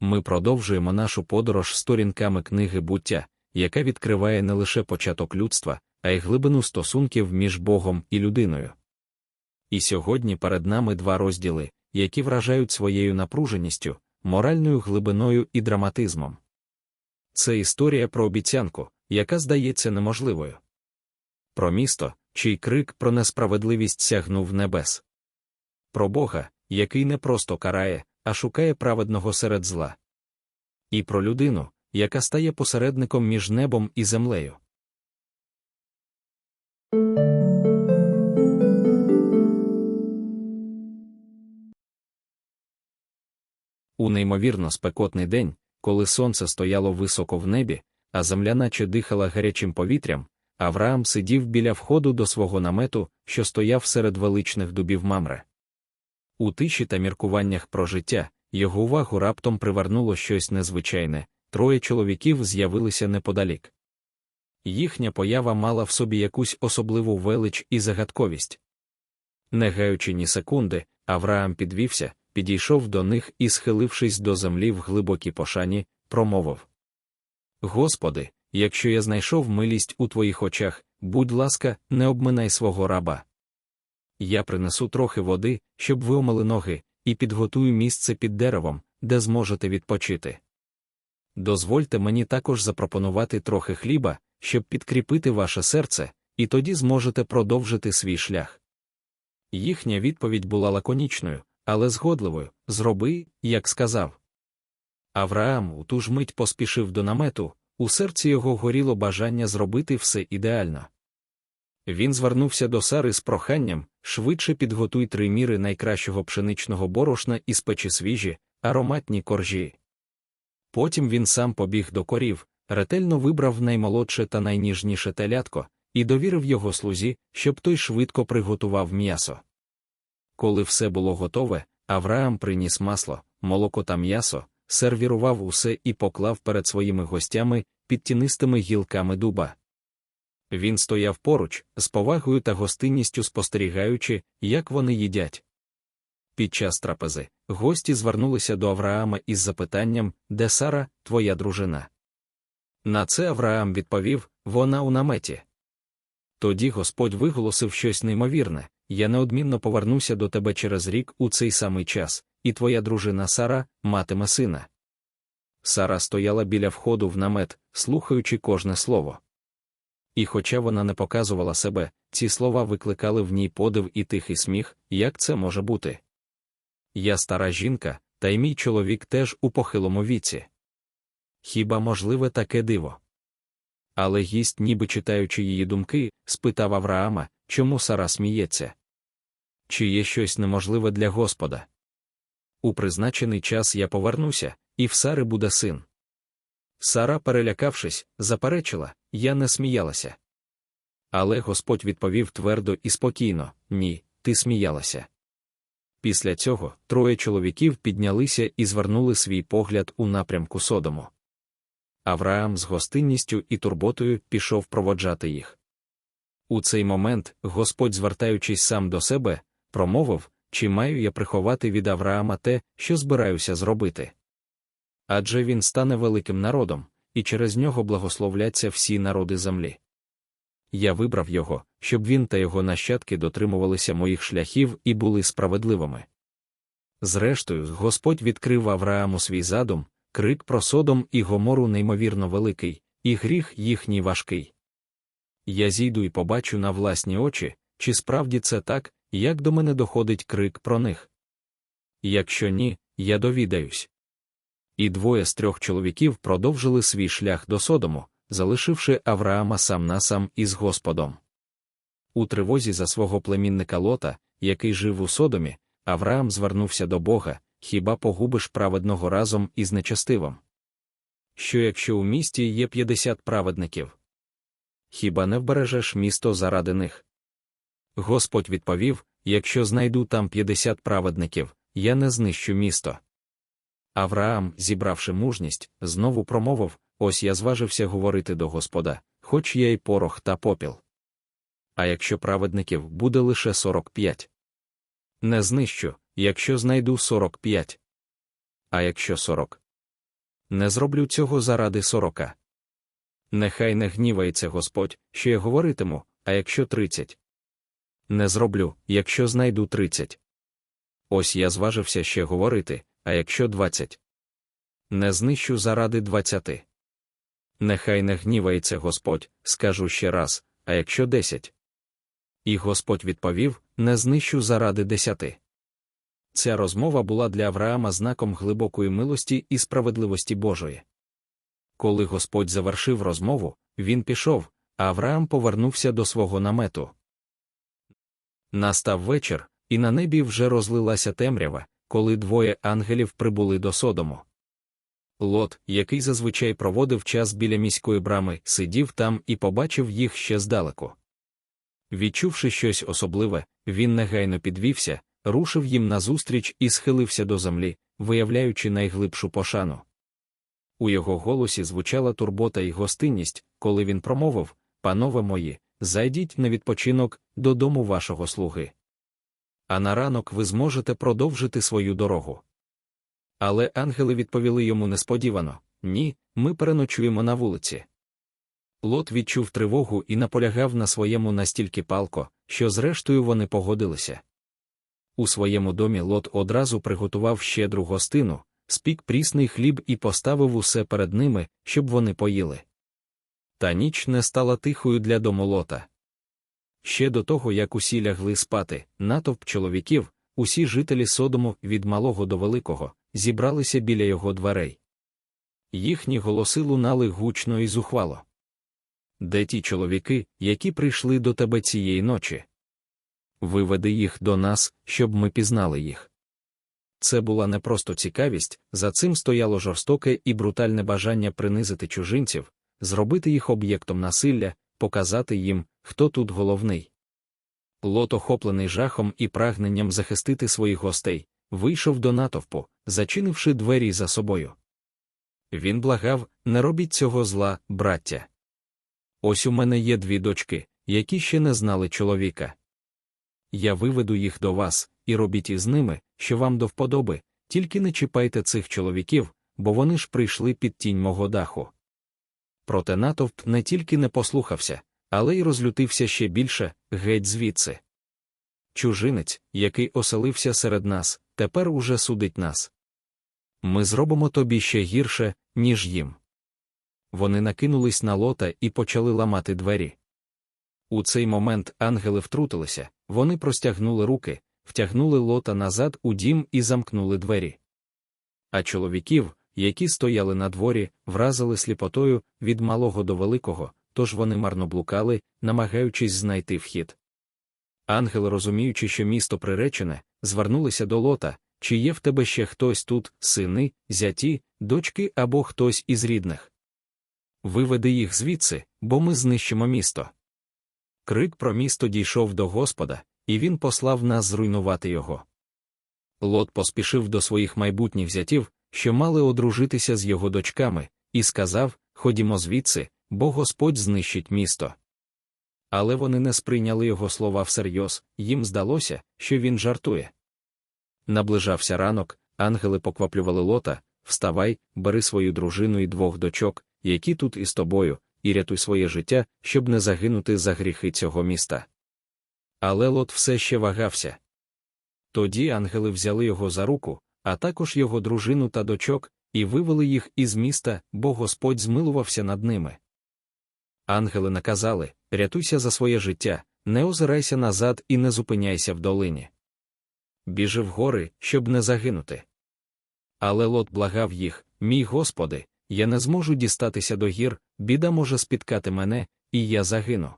ми продовжуємо нашу подорож сторінками книги буття, яка відкриває не лише початок людства, а й глибину стосунків між Богом і людиною. І сьогодні перед нами два розділи, які вражають своєю напруженістю, моральною глибиною і драматизмом. Це історія про обіцянку, яка здається неможливою. Про місто, чий крик про несправедливість сягнув небес. Про Бога, який не просто карає, а шукає праведного серед зла. І про людину, яка стає посередником між небом і землею. У неймовірно спекотний день, коли сонце стояло високо в небі, а земля наче дихала гарячим повітрям, Авраам сидів біля входу до свого намету, що стояв серед величних дубів мамре. У тиші та міркуваннях про життя його увагу раптом привернуло щось незвичайне троє чоловіків з'явилися неподалік. Їхня поява мала в собі якусь особливу велич і загадковість. Не гаючи ні секунди, Авраам підвівся, підійшов до них і, схилившись до землі в глибокій пошані, промовив Господи, якщо я знайшов милість у твоїх очах, будь ласка, не обминай свого раба. Я принесу трохи води, щоб ви омили ноги, і підготую місце під деревом, де зможете відпочити. Дозвольте мені також запропонувати трохи хліба, щоб підкріпити ваше серце, і тоді зможете продовжити свій шлях. Їхня відповідь була лаконічною, але згодливою зроби, як сказав. Авраам у ту ж мить поспішив до намету, у серці його горіло бажання зробити все ідеально. Він звернувся до Сари з проханням швидше підготуй три міри найкращого пшеничного борошна і спечі свіжі, ароматні коржі. Потім він сам побіг до корів, ретельно вибрав наймолодше та найніжніше телятко, і довірив його слузі, щоб той швидко приготував м'ясо. Коли все було готове, Авраам приніс масло, молоко та м'ясо, сервірував усе і поклав перед своїми гостями під тінистими гілками дуба. Він стояв поруч, з повагою та гостинністю спостерігаючи, як вони їдять. Під час трапези гості звернулися до Авраама із запитанням, де Сара, твоя дружина. На це Авраам відповів вона у наметі. Тоді Господь виголосив щось неймовірне я неодмінно повернуся до тебе через рік у цей самий час, і твоя дружина Сара матиме сина. Сара стояла біля входу в намет, слухаючи кожне слово. І хоча вона не показувала себе, ці слова викликали в ній подив і тихий сміх, як це може бути. Я стара жінка, та й мій чоловік теж у похилому віці. Хіба можливе таке диво? Але гість, ніби читаючи її думки, спитав Авраама, чому Сара сміється? Чи є щось неможливе для Господа? У призначений час я повернуся, і в Сари буде син. Сара, перелякавшись, заперечила я не сміялася. Але Господь відповів твердо і спокійно ні, ти сміялася. Після цього троє чоловіків піднялися і звернули свій погляд у напрямку Содому. Авраам з гостинністю і турботою пішов проводжати їх. У цей момент Господь, звертаючись сам до себе, промовив чи маю я приховати від Авраама те, що збираюся зробити. Адже він стане великим народом, і через нього благословляться всі народи землі. Я вибрав його, щоб він та його нащадки дотримувалися моїх шляхів і були справедливими. Зрештою, Господь відкрив Аврааму свій задум, крик про содом і гомору неймовірно великий, і гріх їхній важкий. Я зійду і побачу на власні очі, чи справді це так, як до мене доходить крик про них. Якщо ні, я довідаюсь. І двоє з трьох чоловіків продовжили свій шлях до Содому, залишивши Авраама сам на сам із Господом. У тривозі за свого племінника Лота, який жив у Содомі, Авраам звернувся до Бога хіба погубиш праведного разом із нечестивим? Що якщо у місті є 50 праведників? Хіба не вбережеш місто заради них? Господь відповів якщо знайду там 50 праведників, я не знищу місто. Авраам, зібравши мужність, знову промовив ось я зважився говорити до Господа, хоч я й порох та попіл. А якщо праведників буде лише 45? Не знищу, якщо знайду 45. А якщо 40? не зроблю цього заради сорока. Нехай не гнівається Господь, що я говоритиму, а якщо тридцять. Не зроблю, якщо знайду тридцять. Ось я зважився ще говорити, а якщо двадцять. Не знищу заради двадцяти. Нехай не гнівається Господь, скажу ще раз, а якщо десять. І Господь відповів: Не знищу заради десяти. Ця розмова була для Авраама знаком глибокої милості і справедливості Божої. Коли Господь завершив розмову, він пішов, а Авраам повернувся до свого намету. Настав вечір, і на небі вже розлилася темрява, коли двоє ангелів прибули до Содому. Лот, який зазвичай проводив час біля міської брами, сидів там і побачив їх ще здалеку. Відчувши щось особливе, він негайно підвівся, рушив їм назустріч і схилився до землі, виявляючи найглибшу пошану. У його голосі звучала турбота і гостинність, коли він промовив Панове мої, зайдіть на відпочинок додому вашого слуги. А на ранок ви зможете продовжити свою дорогу. Але ангели відповіли йому несподівано ні, ми переночуємо на вулиці. Лот відчув тривогу і наполягав на своєму настільки палко, що зрештою вони погодилися. У своєму домі Лот одразу приготував щедру гостину, спік прісний хліб і поставив усе перед ними, щоб вони поїли. Та ніч не стала тихою для дому Лота. Ще до того, як усі лягли спати, натовп чоловіків, усі жителі Содому від малого до великого, зібралися біля його дверей. Їхні голоси лунали гучно і зухвало. Де ті чоловіки, які прийшли до тебе цієї ночі? Виведи їх до нас, щоб ми пізнали їх. Це була не просто цікавість, за цим стояло жорстоке і брутальне бажання принизити чужинців, зробити їх об'єктом насилля, показати їм, хто тут головний. Лот, охоплений жахом і прагненням захистити своїх гостей, вийшов до натовпу, зачинивши двері за собою. Він благав не робіть цього зла, браття. Ось у мене є дві дочки, які ще не знали чоловіка. Я виведу їх до вас, і робіть із ними, що вам до вподоби, тільки не чіпайте цих чоловіків, бо вони ж прийшли під тінь мого даху. Проте натовп не тільки не послухався, але й розлютився ще більше геть звідси. Чужинець, який оселився серед нас, тепер уже судить нас. Ми зробимо тобі ще гірше, ніж їм. Вони накинулись на лота і почали ламати двері. У цей момент ангели втрутилися, вони простягнули руки, втягнули лота назад у дім і замкнули двері. А чоловіків, які стояли на дворі, вразили сліпотою від малого до великого, тож вони марно блукали, намагаючись знайти вхід. Ангели, розуміючи, що місто приречене, звернулися до лота, чи є в тебе ще хтось тут, сини, зяті, дочки або хтось із рідних. Виведи їх звідси, бо ми знищимо місто. Крик про місто дійшов до Господа, і він послав нас зруйнувати його. Лот поспішив до своїх майбутніх зятів, що мали одружитися з його дочками, і сказав Ходімо звідси, бо Господь знищить місто. Але вони не сприйняли його слова всерйоз, їм здалося, що він жартує. Наближався ранок, ангели покваплювали лота Вставай, бери свою дружину і двох дочок, які тут із тобою, і рятуй своє життя, щоб не загинути за гріхи цього міста. Але лот все ще вагався. Тоді ангели взяли його за руку, а також його дружину та дочок, і вивели їх із міста, бо Господь змилувався над ними. Ангели наказали рятуйся за своє життя, не озирайся назад і не зупиняйся в долині. Біжи в гори, щоб не загинути. Але лот благав їх, мій Господи, я не зможу дістатися до гір, біда може спіткати мене, і я загину.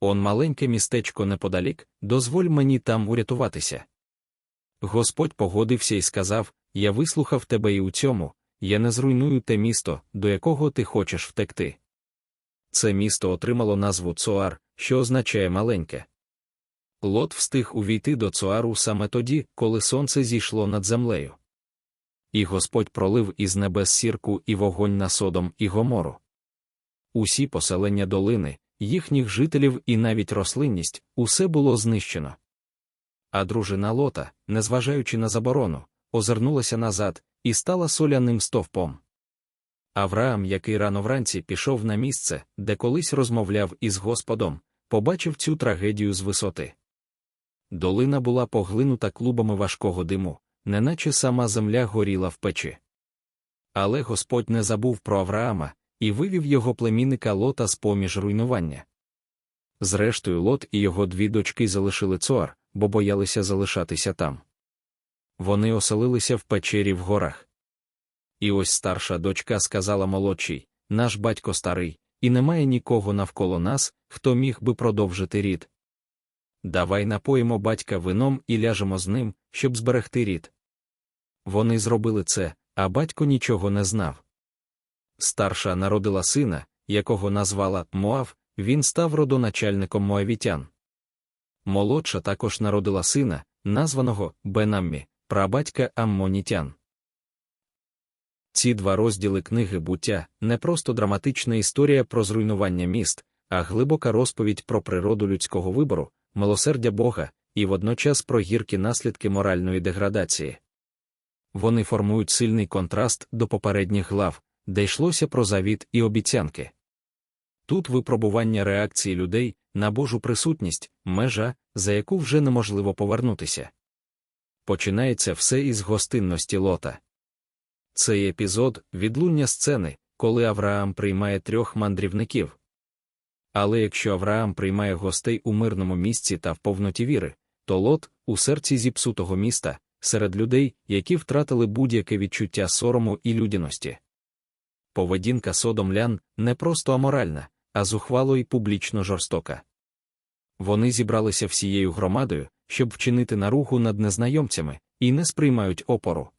Он маленьке містечко неподалік, дозволь мені там урятуватися. Господь погодився і сказав Я вислухав тебе і у цьому, я не зруйную те місто, до якого ти хочеш втекти. Це місто отримало назву Цоар, що означає маленьке. Лот встиг увійти до Цоару саме тоді, коли сонце зійшло над землею. І Господь пролив із небес сірку і вогонь на содом і гомору. Усі поселення долини, їхніх жителів і навіть рослинність, усе було знищено. А дружина Лота, незважаючи на заборону, озирнулася назад і стала соляним стовпом. Авраам, який рано вранці пішов на місце, де колись розмовляв із Господом, побачив цю трагедію з висоти. Долина була поглинута клубами важкого диму, неначе сама земля горіла в печі. Але Господь не забув про Авраама і вивів його племінника Лота з поміж руйнування. Зрештою, Лот і його дві дочки залишили цуар, бо боялися залишатися там. Вони оселилися в печері в горах. І ось старша дочка сказала молодшій наш батько старий, і немає нікого навколо нас, хто міг би продовжити рід. Давай напоїмо батька вином і ляжемо з ним, щоб зберегти рід. Вони зробили це, а батько нічого не знав. Старша народила сина, якого назвала Моав, він став родоначальником моавітян. Молодша також народила сина, названого Бенаммі, прабатька Аммонітян. Ці два розділи книги буття не просто драматична історія про зруйнування міст, а глибока розповідь про природу людського вибору, милосердя Бога і водночас про гіркі наслідки моральної деградації. Вони формують сильний контраст до попередніх глав, де йшлося про завіт і обіцянки. Тут випробування реакції людей на Божу присутність, межа, за яку вже неможливо повернутися. Починається все із гостинності лота. Цей епізод відлуння сцени, коли Авраам приймає трьох мандрівників. Але якщо Авраам приймає гостей у мирному місці та в повноті віри, то лот у серці зіпсутого міста, серед людей, які втратили будь-яке відчуття сорому і людяності. Поведінка содомлян не просто аморальна, а зухвало і публічно жорстока. Вони зібралися всією громадою, щоб вчинити наругу над незнайомцями, і не сприймають опору.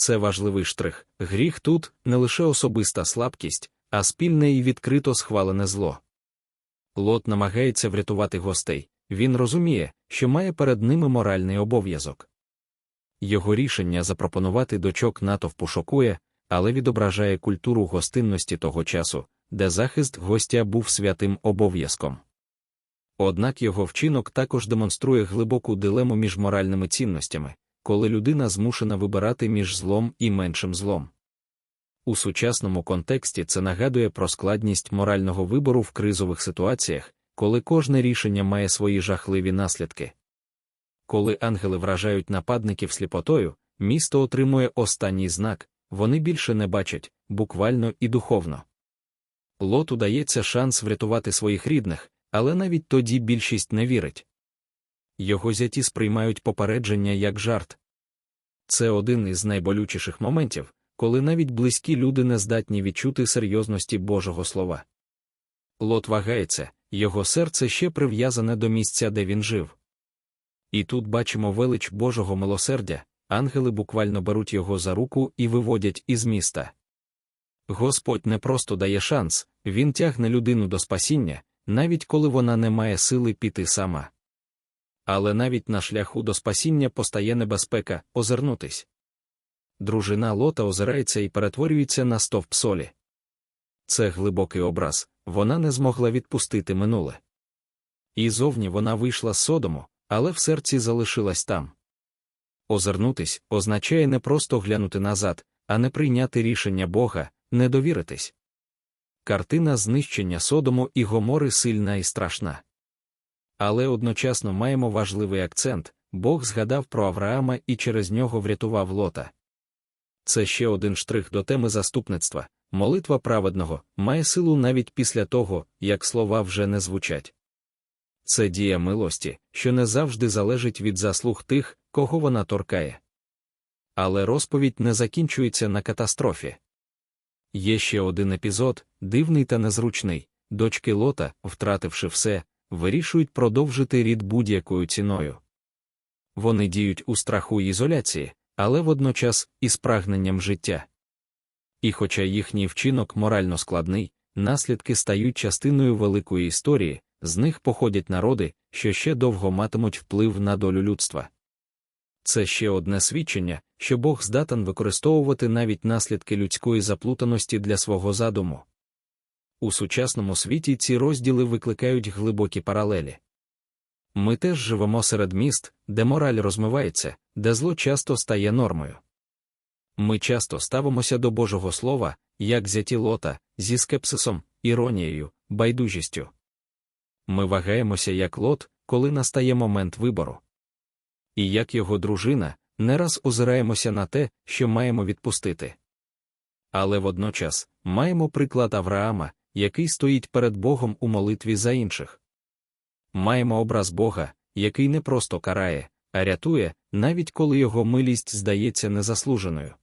Це важливий штрих. Гріх тут не лише особиста слабкість, а спільне і відкрито схвалене зло. Лот намагається врятувати гостей, він розуміє, що має перед ними моральний обов'язок. Його рішення запропонувати дочок натовпу шокує, але відображає культуру гостинності того часу, де захист гостя був святим обов'язком. Однак його вчинок також демонструє глибоку дилему між моральними цінностями, коли людина змушена вибирати між злом і меншим злом. У сучасному контексті це нагадує про складність морального вибору в кризових ситуаціях, коли кожне рішення має свої жахливі наслідки. Коли ангели вражають нападників сліпотою, місто отримує останній знак, вони більше не бачать, буквально і духовно. Лоту дається шанс врятувати своїх рідних, але навіть тоді більшість не вірить. Його зяті сприймають попередження як жарт. Це один із найболючіших моментів, коли навіть близькі люди не здатні відчути серйозності Божого Слова. Лот вагається, його серце ще прив'язане до місця, де він жив. І тут бачимо велич Божого милосердя, ангели буквально беруть його за руку і виводять із міста. Господь не просто дає шанс, він тягне людину до спасіння, навіть коли вона не має сили піти сама. Але навіть на шляху до спасіння постає небезпека озирнутись. Дружина лота озирається і перетворюється на стовп солі. Це глибокий образ, вона не змогла відпустити минуле. І зовні вона вийшла з содому, але в серці залишилась там. Озирнутись означає не просто глянути назад, а не прийняти рішення Бога, не довіритись. Картина знищення Содому і Гомори сильна і страшна. Але одночасно маємо важливий акцент Бог згадав про Авраама і через нього врятував лота. Це ще один штрих до теми заступництва. Молитва праведного має силу навіть після того, як слова вже не звучать. Це дія милості, що не завжди залежить від заслуг тих, кого вона торкає. Але розповідь не закінчується на катастрофі. Є ще один епізод, дивний та незручний дочки Лота, втративши все, вирішують продовжити рід будь-якою ціною. Вони діють у страху і ізоляції, але водночас із прагненням життя. І хоча їхній вчинок морально складний, наслідки стають частиною великої історії, з них походять народи, що ще довго матимуть вплив на долю людства. Це ще одне свідчення, що Бог здатен використовувати навіть наслідки людської заплутаності для свого задуму. У сучасному світі ці розділи викликають глибокі паралелі. Ми теж живемо серед міст, де мораль розмивається, де зло часто стає нормою. Ми часто ставимося до Божого Слова, як зяті лота, зі скепсисом, іронією, байдужістю. Ми вагаємося як лот, коли настає момент вибору. І як його дружина, не раз озираємося на те, що маємо відпустити. Але водночас маємо приклад Авраама, який стоїть перед Богом у молитві за інших. Маємо образ Бога, який не просто карає, а рятує, навіть коли його милість здається незаслуженою.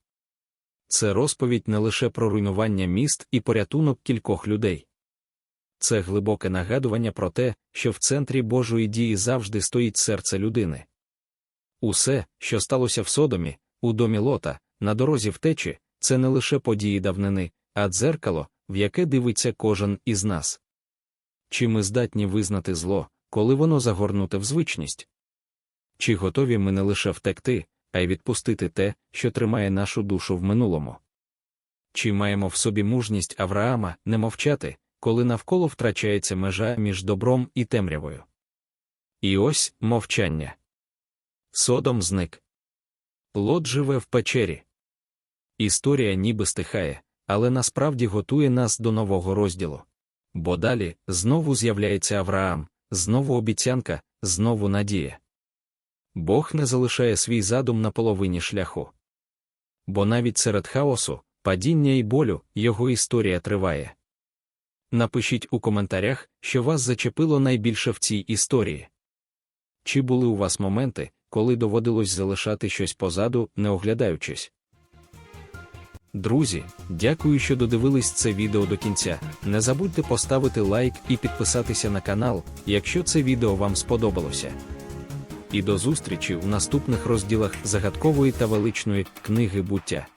Це розповідь не лише про руйнування міст і порятунок кількох людей. Це глибоке нагадування про те, що в центрі Божої дії завжди стоїть серце людини. Усе, що сталося в Содомі, у домі Лота, на дорозі втечі, це не лише події давнини, а дзеркало, в яке дивиться кожен із нас. Чи ми здатні визнати зло, коли воно загорнуте в звичність? Чи готові ми не лише втекти, а й відпустити те, що тримає нашу душу в минулому? Чи маємо в собі мужність Авраама не мовчати, коли навколо втрачається межа між добром і темрявою? І ось мовчання. Содом зник. Лот живе в печері. Історія ніби стихає, але насправді готує нас до нового розділу. Бо далі знову з'являється Авраам, знову обіцянка, знову надія. Бог не залишає свій задум на половині шляху. Бо навіть серед хаосу, падіння і болю його історія триває. Напишіть у коментарях, що вас зачепило найбільше в цій історії. Чи були у вас моменти, коли доводилось залишати щось позаду, не оглядаючись? Друзі, дякую, що додивились це відео до кінця. Не забудьте поставити лайк і підписатися на канал, якщо це відео вам сподобалося. І до зустрічі в наступних розділах загадкової та величної книги буття.